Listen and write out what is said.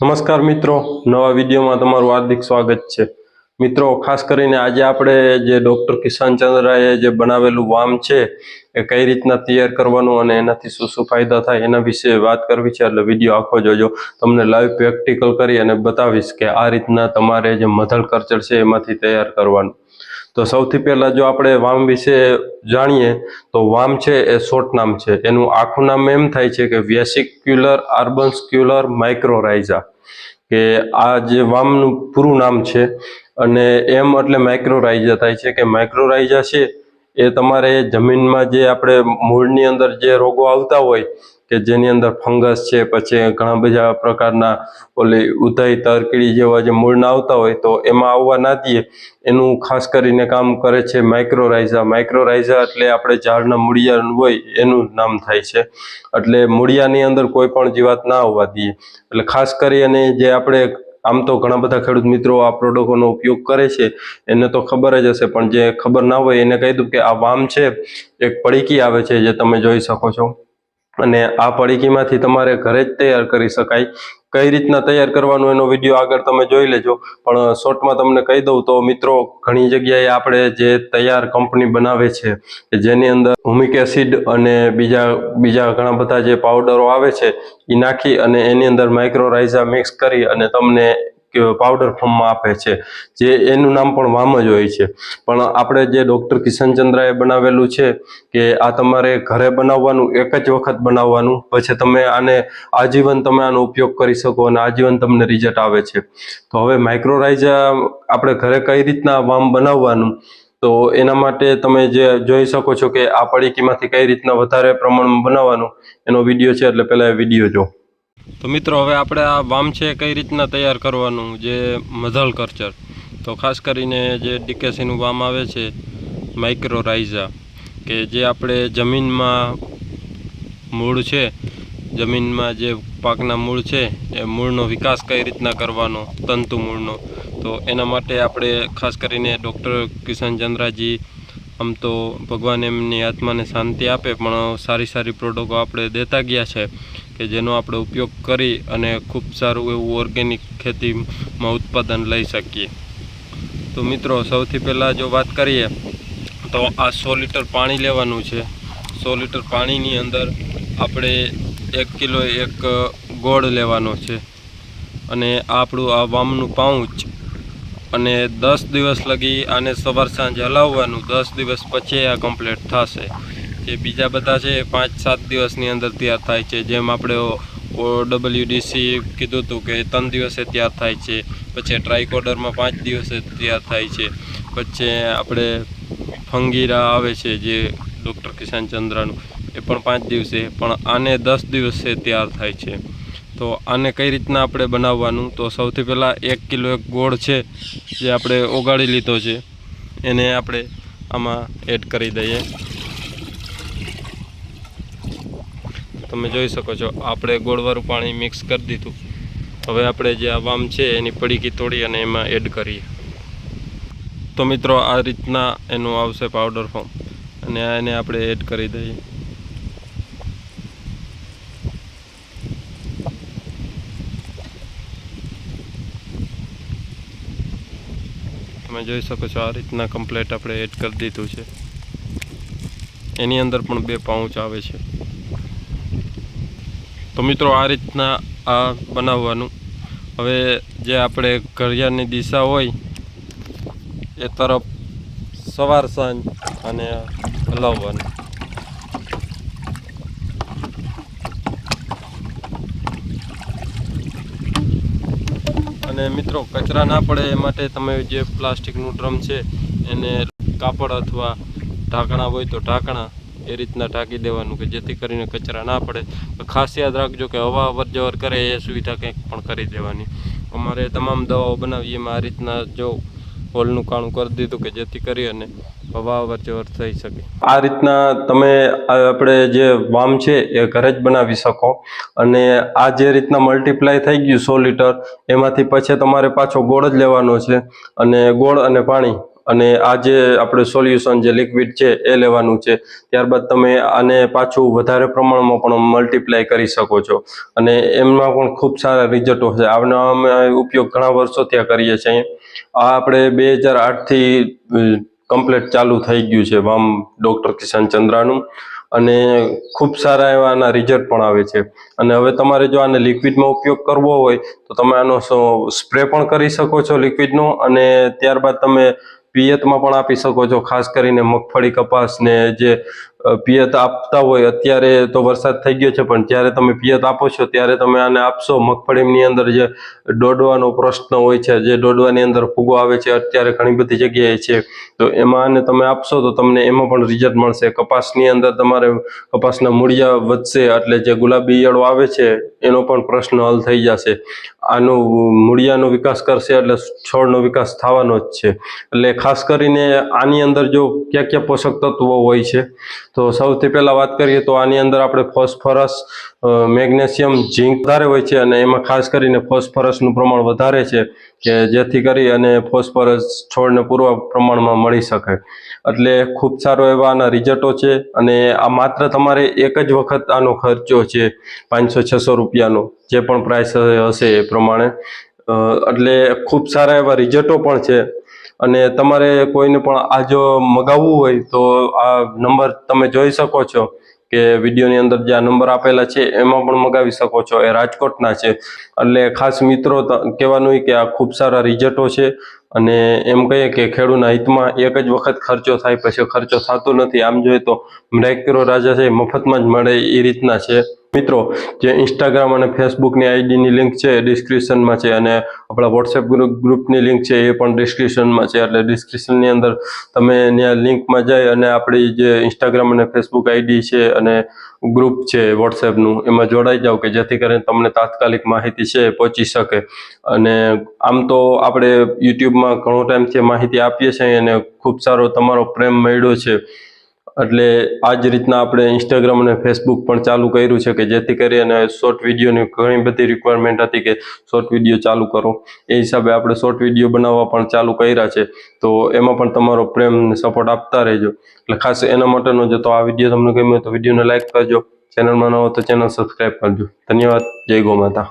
નમસ્કાર મિત્રો, નવા વિડીયોમાં તમારું હાર્દિક સ્વાગત છે. મિત્રો, ખાસ કરીને આજે આપણે જે ડૉક્ટર કિશન ચંદ્રાએ જે બનાવેલું વામ છે, એ કઈ રીતના તૈયાર કરવાનું અને એનાથી શું શું ફાયદા થાય એના વિશે વાત કરવી છે, એટલે વીડિયો આખો જોજો. તમને લાઈવ પ્રેક્ટિકલ કરી અને બતાવીશ કે આ રીતના તમારે જે મધલ કરચર છે, એમાંથી તૈયાર કરવાનું. તો સૌથી પહેલાં જો આપણે વામ વિશે જાણીએ, તો વામ છે એ શોર્ટ નામ છે. એનું આખું નામ એમ થાય છે કે વેસિક્યુલર આર્બન્સ્ક્યુલર માઇક્રોરાઇઝા કે આ જે વામનું પૂરું નામ છે અને એમ એટલે માઇક્રોરાઇઝા થાય છે કે માઇક્રોરાઇઝા છે એ તમારે જમીનમાં જે આપણે મૂળની અંદર જે રોગો આવતા હોય કે જેની અંદર ફંગસ છે, પછી ઘણા બધા પ્રકારના ઓલી ઉધઈ, તરકીડી જેવા જે મૂળના આવતા હોય, તો એમાં આવવા ના દઈએ. એનું ખાસ કરીને કામ કરે છે માઇક્રોરાઇઝા માઇક્રોરાઇઝા એટલે આપણે ઝાડના મૂળિયા હોય, એનું નામ થાય છે. એટલે મૂળિયાની અંદર કોઈ પણ જીવાત ના આવવા દઈએ. એટલે ખાસ કરી અને જે આપણે આમ તો ઘણા બધા ખેડૂત મિત્રો આ પ્રોડક્ટોનો ઉપયોગ કરે છે, એને તો ખબર જ હશે, પણ જે ખબર ના હોય એને કહી દઉં કે આ વામ છે, એક પડીકી આવે છે, જે તમે જોઈ શકો છો. અને આ પડીકીમાંથી તમારે ઘરે જ તૈયાર કરી શકાય. કઈ રીતના તૈયાર કરવાનું એનો વીડિયો આગળ તમે જોઈ લેજો. પણ શોર્ટમાં તમને કહી દઉં તો મિત્રો, ઘણી જગ્યાએ આપણે જે તૈયાર કંપની બનાવે છે જેની અંદર હુમિક એસિડ અને બીજા બીજા ઘણા બધા જે પાવડરો આવે છે એ નાખી અને એની અંદર માઇક્રોરાઇઝા મિક્સ કરી અને તમને પાવડર ફોર્મમાં આપે છે, જે એનું નામ પણ વામ જ હોય છે. પણ આપણે જે ડૉક્ટર કિશનચંદ્રાએ બનાવેલું છે કે આ તમારે ઘરે બનાવવાનું, એક જ વખત બનાવવાનું, પછી તમે આને આજીવન તમે આનો ઉપયોગ કરી શકો અને આજીવન તમને રિઝલ્ટ આવે છે. તો હવે માઇક્રોરાઇઝા આપણે ઘરે કઈ રીતના વામ બનાવવાનું? તો એના માટે તમે જે જોઈ શકો છો કે આ પડીકીમાંથી કઈ રીતના વધારે પ્રમાણમાં બનાવવાનું, એનો વીડિયો છે એટલે પહેલાં એ વીડિયો જો તો મિત્રો, હવે આપણે આ વામ છે કઈ રીતના તૈયાર કરવાનું, જે મધલ કલ્ચર? તો ખાસ કરીને જે ડીકેસીનું વામ આવે છે માઇક્રોરાઇઝા કે જે આપણે જમીનમાં મૂળ છે, જમીનમાં જે પાકના મૂળ છે, એ મૂળનો વિકાસ કઈ રીતના કરવાનો, તંતુ મૂળનો? તો એના માટે આપણે ખાસ કરીને ડૉક્ટર કિશન ચંદ્રાજી, આમ તો ભગવાન એમની આત્માને શાંતિ આપે, પણ સારી સારી પ્રોડક્ટો આપણે દેતા ગયા છે. કે જેનો આપણે ઉપયોગ કરી અને ખૂબ સારું એવું ઓર્ગેનિક ખેતીમાં ઉત્પાદન લઈ શકીએ. તો મિત્રો, સૌથી પહેલાં જો વાત કરીએ, તો આ સો લીટર પાણી લેવાનું છે. સો લીટર પાણીની અંદર આપણે એક કિલો એક ગોળ લેવાનો છે. અને આપણું આ વામનું પાઉચ અને દસ દિવસ લગી આને સવાર સાંજ હલાવવાનું, દસ દિવસ પછી આ કમ્પ્લીટ થશે. જે બીજા બધા છે, પાંચ સાત દિવસની અંદર તૈયાર થાય છે. જેમ આપણે ડબલ્યુડીસી કીધું હતું કે ત્રણ દિવસે તૈયાર થાય છે. પછી ટ્રાયકોડરમાં પાંચ દિવસે તૈયાર થાય છે. પછી આપણે ફંગીરા આવે છે, જે ડૉક્ટર કિશન ચંદ્રાનું, એ પણ પાંચ દિવસે, પણ આને દસ દિવસે તૈયાર થાય છે. તો આને કઈ રીતના આપણે બનાવવાનું? તો સૌથી પહેલાં એક કિલો એક ગોળ છે, જે આપણે ઓગાળી લીધો છે. એને આપણે આમાં એડ કરી દઈએ. તમે જોઈ શકો છો, આપણે ગોળવાળું પાણી મિક્સ કરી દીધું. હવે આપણે જે આ વામ છે એની પડીકી તોડી અને એમાં એડ કરીએ. તો મિત્રો, આ રીતના એનું આવશે પાવડર ફોર્મ અને આ એને આપણે એડ કરી દઈએ. તમે જોઈ શકો છો, આ રીતના કમ્પ્લેટ આપણે એડ કરી દીધું છે. એની અંદર પણ બે પાઉચ આવે છે. તો મિત્રો આ રીતના આ બનાવવાનું. હવે જે આપણે ઘડિયાળની દિશા હોય, એ તરફ સવાર સાંજ અને હલાવવાનું. અને મિત્રો, કચરા ના પડે એ માટે તમે જે પ્લાસ્ટિકનું ડ્રમ છે, એને કાપડ અથવા ઢાંકણા હોય તો ઢાંકણા એ રીતના ઢાંકી દેવાનું કે જેથી કરીને કચરા ના પડે. ખાસ યાદ રાખજો કે હવા અવર કરે એ સુવિધા કંઈક પણ કરી દેવાની. અમારે તમામ દવાઓ બનાવીએ એમાં આ રીતના જો હોલનું કાણું કરી દીધું કે જેથી કરી અને હવા અવર થઈ શકે. આ રીતના તમે આપણે જે વામ છે એ ઘરે જ બનાવી શકો. અને આ જે રીતના મલ્ટીપ્લાય થઈ ગયું સો લીટર, એમાંથી પછી તમારે પાછો ગોળ જ લેવાનો છે. અને ગોળ અને પાણી અને આ જે આપણે સોલ્યુશન જે લિક્વિડ છે, એ લેવાનું છે. ત્યારબાદ તમે આને પાછું વધારે પ્રમાણમાં પણ મલ્ટીપ્લાય કરી શકો છો. અને એમમાં પણ ખૂબ સારા રિઝલ્ટો છે. આનો અમે ઉપયોગ ઘણા વર્ષોથી કરીએ છીએ. આ આપણે બે હજાર આઠથી કમ્પ્લીટ ચાલુ થઈ ગયું છે વામ ડૉક્ટર કિશન ચંદ્રાનું. અને ખૂબ સારા એવા આના રિઝલ્ટ પણ આવે છે. અને હવે તમારે જો આને લિક્વિડમાં ઉપયોગ કરવો હોય, તો તમે આનો સ્પ્રે પણ કરી શકો છો લિક્વિડનો અને ત્યારબાદ તમે પિયતમાં પણ આપી શકો છો ખાસ કરીને મગફળી કપાસ ને જે પિયત આપતા હોય, અત્યારે તો વરસાદ થઈ ગયો છે, પણ જ્યારે તમે પિયત આપો છો, ત્યારે તમે આને આપશો. મગફળીની અંદર જે દોડવાનો પ્રશ્ન હોય છે, જે દોડવાની અંદર ફૂગો આવે છે, અત્યારે ઘણી બધી જગ્યાએ છે. તો એમાં આને તમે આપશો, તો તમને એમાં પણ રિઝલ્ટ મળશે. કપાસની અંદર તમારે કપાસના મૂળિયા વધશે, એટલે જે ગુલાબી ઈયળો આવે છે, એનો પણ પ્રશ્ન હલ થઈ જશે. આનો મૂળિયાનો વિકાસ કરશે, એટલે છોડનો વિકાસ થવાનો જ છે. એટલે ખાસ કરીને આની અંદર જો ક્યાં ક્યાં પોષક તત્વો હોય છે તો સૌથી પહેલાં વાત કરીએ તો આની અંદર આપણે ફોસ્ફરસ મેગ્નેશિયમ, ઝીંક વધારે હોય છે અને એમાં ખાસ કરીને ફોસ્ફરસનું પ્રમાણ વધારે છે કે જેથી કરી અને ફોસ્ફરસ છોડને પૂરવા પ્રમાણમાં મળી શકે. એટલે ખૂબ સારો એવા આના રિઝલ્ટો છે અને આ માત્ર તમારે એક જ વખત આનો ખર્ચો છે પાંચસો છસો રૂપિયાનો, જે પણ પ્રાઇસ હશે એ પ્રમાણે. એટલે ખૂબ સારા એવા રિઝલ્ટો પણ છે. અને તમારે કોઈને પણ આ જો મગાવવું હોય તો આ નંબર તમે જોઈ શકો છો કે વિડીયોની અંદર જે આ નંબર આપેલા છે, એમાં પણ મગાવી શકો છો. એ રાજકોટના છે. એટલે ખાસ મિત્રો કહેવાનું કે આ ખૂબ સારા રિઝલ્ટો છે અને એમ કહીએ કે ખેડૂતના હિતમાં એક જ વખત ખર્ચો થાય પછી ખર્ચો થતો નથી. આમ જોઈએ તો મેક્રો રાજા છે મફતમાં જ મળે એ રીતના છે. મિત્રો, જે ઇન્સ્ટાગ્રામ અને ફેસબુકની આઈડીની લિંક છે, એ ડિસ્ક્રિપ્શનમાં છે અને આપણા વોટ્સએપ ગ્રુપ ગ્રુપની લિંક છે, એ પણ ડિસ્ક્રિપ્શનમાં છે. એટલે ડિસ્ક્રિપ્શનની અંદર તમે ત્યાં લિંકમાં જઈ અને આપણી જે ઇન્સ્ટાગ્રામ અને ફેસબુક આઈડી છે અને ગ્રુપ છે વોટ્સએપનું એમાં જોડાઈ જાઓ કે જેથી કરીને તમને તાત્કાલિક માહિતી છે એ પહોંચી શકે. અને આમ તો આપણે યુટ્યુબમાં ઘણો ટાઈમથી માહિતી આપીએ છીએ અને ખૂબ સારો તમારો પ્રેમ મળ્યો છે. એટલે આ જ રીતના આપણે ઇન્સ્ટાગ્રામ અને ફેસબુક પણ ચાલુ કર્યું છે કે જેથી કરી અને શોર્ટ વિડીયોની ઘણી બધી રિક્વાયરમેન્ટ હતી કે શોર્ટ વીડિયો ચાલુ કરો. એ હિસાબે આપણે શોર્ટ વીડિયો બનાવવા પણ ચાલુ કર્યા છે. તો એમાં પણ તમારો પ્રેમ સપોર્ટ આપતા રહેજો. એટલે ખાસ એના માટેનો જો તો આ વીડિયો તમને ગમ્યો તો વિડીયોને લાઈક કરજો. ચેનલમાં ન હો તો ચેનલ સબસ્ક્રાઈબ કરજો. ધન્યવાદ. જય ગો માતા